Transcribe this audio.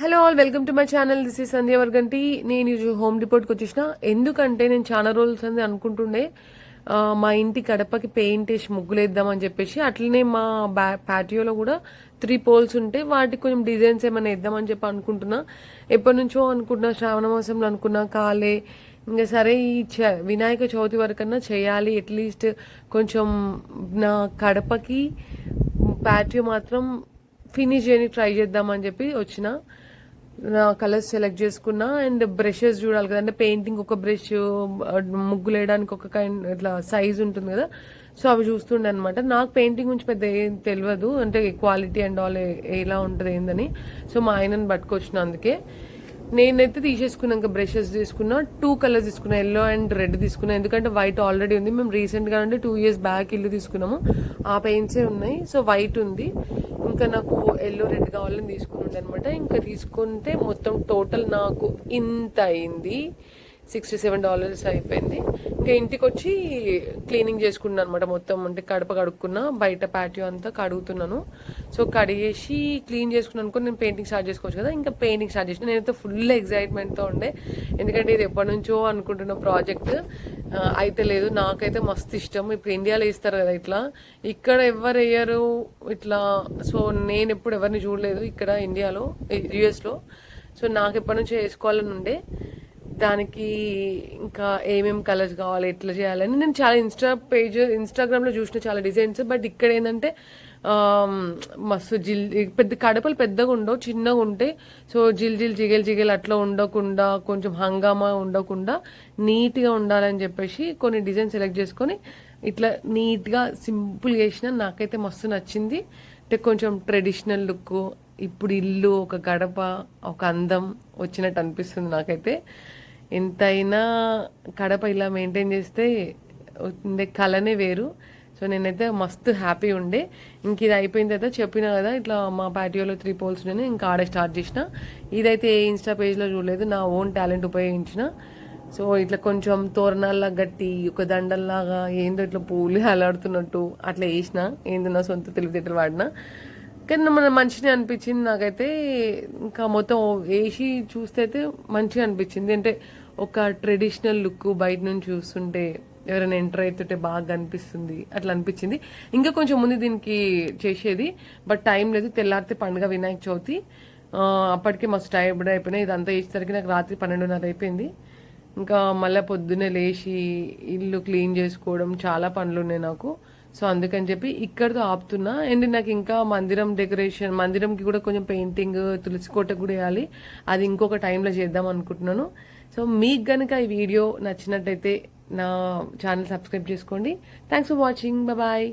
Hello all welcome to my channel this is Sandhya Varganti నేను ఈరోజు home రిపోర్ట్కి వచ్చేసిన. ఎందుకంటే నేను చాలా రోజులు సంది అనుకుంటుండే మా ఇంటి కడపకి పెయింట్ వేసి ముగ్గులేద్దామని చెప్పేసి. అట్లనే మా బ్యా ప్యాటియోలో కూడా త్రీ పోల్స్ ఉంటే వాటికి కొంచెం డిజైన్స్ ఏమైనా వేద్దామని చెప్పి అనుకుంటున్నా. ఎప్పటి నుంచో అనుకుంటున్నా శ్రావణ మాసంలో అనుకున్నా కాలే. ఇంకా సరే ఈ చ వినాయక చవితి వరకన్నా చేయాలి. అట్లీస్ట్ కొంచెం నా కడపకి ప్యాటియో మాత్రం ఫినిష్ చేయడానికి ట్రై చేద్దామని చెప్పి వచ్చిన. నా కలర్స్ సెలెక్ట్ చేసుకున్నా అండ్ బ్రషెస్ చూడాలి కదా. అంటే పెయింటింగ్ ఒక బ్రష్ ముగ్గులు వేయడానికి ఒక కైండ్ ఇట్లా సైజ్ ఉంటుంది కదా. సో అవి చూస్తుండే అనమాట నాకు పెయింటింగ్ గురించి పెద్ద ఏం తెలియదు. అంటే క్వాలిటీ అండ్ ఆల్ ఎలా ఉంటుంది ఏందని. సో మా ఆయనను పట్టుకొచ్చిన అందుకే. నేనైతే తీసేసుకున్నాక బ్రషెస్ తీసుకున్నా టూ కలర్స్ తీసుకున్నా ఎల్లో అండ్ రెడ్ తీసుకున్నా. ఎందుకంటే వైట్ ఆల్రెడీ ఉంది. మేము రీసెంట్గా అంటే టూ ఇయర్స్ బ్యాక్ ఇల్లు తీసుకున్నాము. ఆ పెయింట్సే ఉన్నాయి. సో వైట్ ఉంది. ఇంకా నాకు ఎల్లో రెడ్ కావాలని తీసుకున్నాను అనమాట. ఇంకా తీసుకుంటే మొత్తం టోటల్ నాకు ఇంత అయింది. సిక్స్టీ సెవెన్ డాలర్స్ అయిపోయింది. ఇంకా ఇంటికి వచ్చి క్లీనింగ్ చేసుకున్నాను అనమాట మొత్తం. అంటే కడప కడుక్కున్నా బయట ప్యాటియో అంతా కడుగుతున్నాను. సో కడిగేసి క్లీన్ చేసుకున్నాను అనుకో నేను పెయింటింగ్ స్టార్ట్ చేసుకోవచ్చు కదా. ఇంకా పెయింటింగ్ స్టార్ట్ చేసిన నేనైతే ఫుల్ ఎగ్జైట్మెంట్తో ఉండే. ఎందుకంటే ఇది ఎప్పటి నుంచో అనుకుంటున్న ప్రాజెక్ట్ అయితే లేదు నాకైతే మస్తు ఇష్టం. ఇప్పుడు ఇండియాలో ఇస్తారు కదా ఇట్లా. ఇక్కడ ఎవరు వేయరు ఇట్లా. సో నేను ఎప్పుడు ఎవరిని చూడలేదు ఇక్కడ ఇండియాలో యుఎస్లో సో నాకు ఎప్పటి నుంచో వేసుకోవాలని ఉండే. దానికి ఇంకా ఏమేమి కలర్స్ కావాలి ఎట్లా చేయాలని. నేను చాలా ఇన్స్టా పేజ్ ఇన్స్టాగ్రామ్లో చూసిన చాలా డిజైన్స్ బట్ ఇక్కడ ఏంటంటే మస్తు జిల్ పెద్ద కడపలు పెద్దగా ఉండవు చిన్నగా ఉంటాయి. సో జిల్ జిల్ జిగేల్ జిగేల్ అట్లా ఉండకుండా కొంచెం హంగామా ఉండకుండా నీట్గా ఉండాలని చెప్పేసి కొన్ని డిజైన్ సెలెక్ట్ చేసుకొని ఇట్లా నీట్గా సింపుల్గా చేసిన నాకైతే మస్తు నచ్చింది. అంటే కొంచెం ట్రెడిషనల్ లుక్ ఇప్పుడు ఇల్లు ఒక గడప ఒక అందం వచ్చినట్టు అనిపిస్తుంది నాకైతే. ఎంతైనా కడప ఇలా మెయింటైన్ చేస్తే ఉండే కళనే వేరు. సో నేనైతే మస్తు హ్యాపీ ఉండే. ఇంక ఇది అయిపోయిన తర్వాత చెప్పిన కదా ఇట్లా మా పాటియోలో త్రీ పోల్స్ ఉన్నాయి ఇంకా ఆడే స్టార్ట్ చేసిన. ఇదైతే ఏ ఇన్స్టా పేజ్లో చూడలేదు నా ఓన్ టాలెంట్ ఉపయోగించిన. సో ఇట్లా కొంచెం తోరణాల్లా గట్టి ఒక దండల్లాగా ఏందో ఇట్లా పూలు అలాడుతున్నట్టు అట్లా వేసిన ఏందో నా సొంత తెలివితేటలు వాడిన. కానీ మన మంచిగా అనిపించింది నాకైతే. ఇంకా మొత్తం వేసి చూస్తే అయితే మంచిగా అనిపించింది. అంటే ఒక ట్రెడిషనల్ లుక్ బయట నుంచి చూస్తుంటే ఎవరైనా ఎంటర్ అవుతుంటే బాగా అనిపిస్తుంది అట్లా అనిపించింది. ఇంకా కొంచెం ముందు దీనికి చేసేది బట్ టైం లేదు. తెల్లారితే పండుగ వినాయక చవితి. అప్పటికే మస్తు టైర్డ్ అయిపోయినాయి. ఇదంతా వేసేసరికి నాకు రాత్రి పన్నెండున్నర అయిపోయింది. ఇంకా మళ్ళీ పొద్దున్నే లేచి ఇల్లు క్లీన్ చేసుకోవడం చాలా పనులు ఉన్నాయి నాకు. సో అందుకని చెప్పి ఇక్కడతో ఆపుతున్నా. అండ్ నాకు ఇంకా మందిరం డెకరేషన్ మందిరంకి కూడా కొంచెం పెయింటింగ్ తులసి కోట కూడా వేయాలి. అది ఇంకొక టైంలో చేద్దాం అనుకుంటున్నాను. సో మీకు కనుక ఈ వీడియో నచ్చినట్టయితే నా ఛానల్ సబ్స్క్రైబ్ చేసుకోండి. Thanks for watching bye